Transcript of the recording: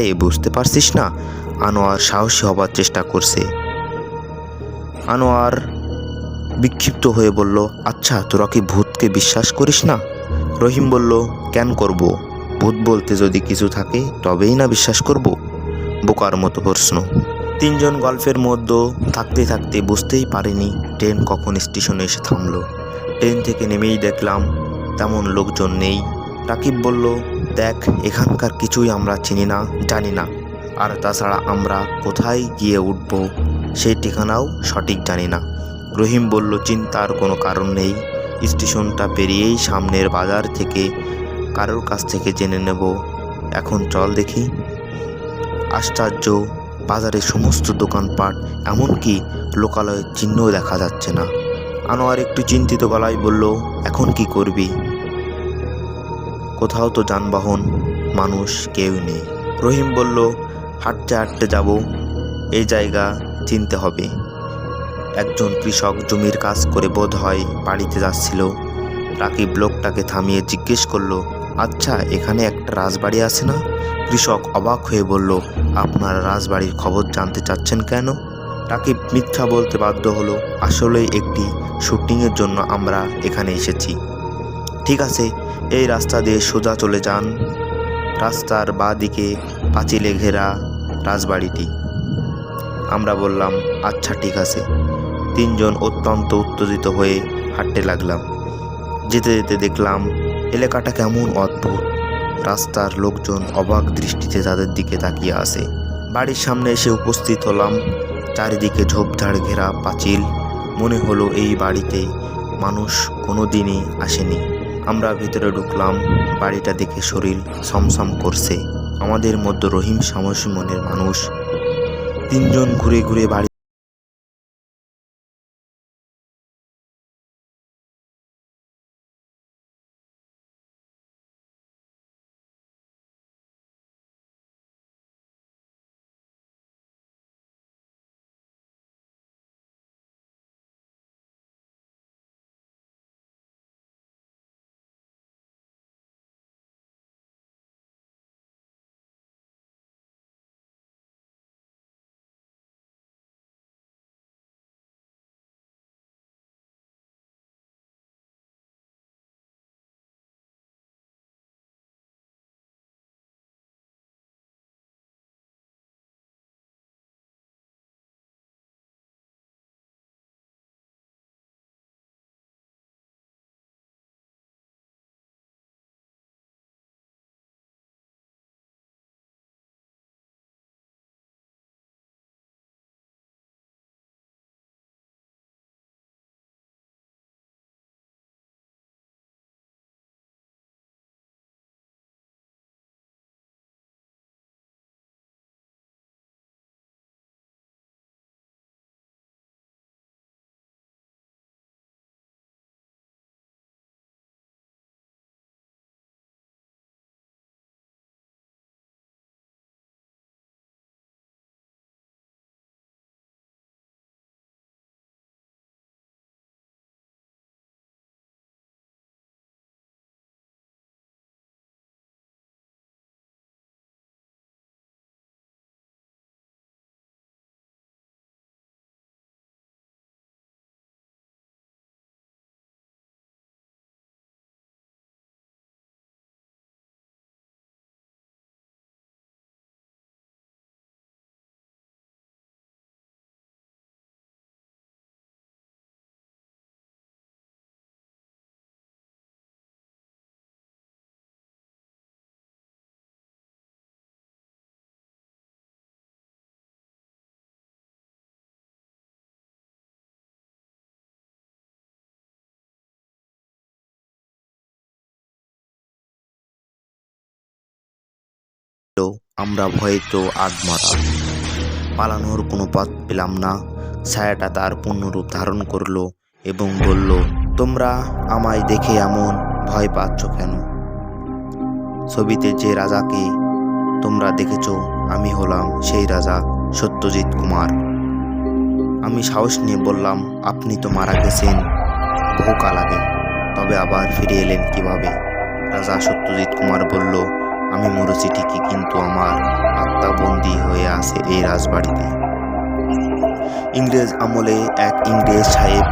এ বুঝতে পারছিস না? আনোয়ার সাহসী হবার চেষ্টা করছে। আনোয়ার বিক্ষিপ্ত হয়ে বলল আচ্ছা তোরা কি ভূতকে বিশ্বাস করিস না? রহিম বলল, কেন করব? ভূত বলতে যদি কিছু থাকে, তবেই না বিশ্বাস করব? বোকার মতো প্রশ্ন। তিনজন গল্পের মধ্যে থাকতে থাকতে বুঝতেই পারিনি ট্রেন কখন স্টেশনে এসে থামলো। ট্রেন থেকে নেমেই দেখলাম, তেমন লোকজন নেই। রাকিব বলল দেখ, এখানকার কিছুই আমরা চিনি না, জানি না। আর তাছাড়া আমরা কোথায় গিয়ে উঠব, সেই ঠিকানাও সঠিক জানি না। রহিম বলল, চিন্তার কোনো কারণ নেই। স্টেশনটা পেরিয়েই সামনের বাজার থেকে কারোর কাছ থেকে জেনে নেব। এখন চল দেখি। আশ্চর্য বাজারে সমস্ত দোকানপাট এমনকি লোকালয়ের চিহ্নও দেখা যাচ্ছে না। আনোয়ার একটু চিন্তিত গলায় বলল, এখন কি করবি? কোথাও তো যানবাহন, মানুষ কেউ নেই। রহিম বলল, হাঁটতে হাঁটতে যাব এই জায়গা চিনতে হবে। একজন কৃষক জমির কাজ করে বোধ হয় বাড়িতে যাচ্ছিল। রাকিব লোকটাকে থামিয়ে জিজ্ঞেস করল আচ্ছা এখানে একটা রাজবাড়ি আছে না? কৃষক অবাক হয়ে বলল, আপনার রাজবাড়ির খবর জানতে চাচ্ছেন কেন? রাকিব মিথ্যা বলতে বাধ্য হলো, আসলেই একটি শুটিংয়ের জন্য আমরা এখানে এসেছি। ঠিক আছে, এই রাস্তা দিয়ে সোজা চলে যান। রাস্তার বাঁ দিকে পাঁচিলে ঘেরা রাজবাড়িটি। আমরা বললাম আচ্ছা ঠিক আছে। তিনজন অত্যন্ত উত্তেজিত হয়ে হাঁটতে লাগলাম। যেতে যেতে দেখলাম, এলাকাটা কেমন অদ্ভুত। রাস্তার লোকজন অবাক দৃষ্টিতে তাদের দিকে তাকিয়ে আসে বাড়ির সামনে এসে উপস্থিত হলাম। চারিদিকে ঝোপঝাড় ঘেরা পাঁচিল। মনে হলো এই বাড়িতে মানুষ কোনো দিনই আসেনি। আমরা ভিতরে ঢুকলাম, বাড়িটা দেখে শরীর সমসম করছে। আমাদের মধ্যে রহিম সামসী মনের মানুষ। তিনজন ঘুরে ঘুরে বাড়ি আমরা ভয়ে তো আদমারা পালানোর কোনো পথ পেলাম না। ছায়াটা তার পূর্ণরূপ ধারণ করল এবং বলল, তোমরা আমায় দেখে এমন ভয় পাচ্ছ কেন? ছবিতে যে রাজাকে তোমরা দেখেছ, আমি হলাম সেই রাজা সত্যজিৎ কুমার। আমি সাহস নিয়ে বললাম, আপনি তো মারা গেছেন বহুকাল আগে তবে আবার ফিরে এলেন কীভাবে? রাজা সত্যজিৎ কুমার বলল আমি মরেছি ঠিকই কিন্তু আমার আত্মাবন্দী হয়ে আছে এই রাজবাড়িতে। ইংরেজ আমলে এক ইংরেজ সাহেব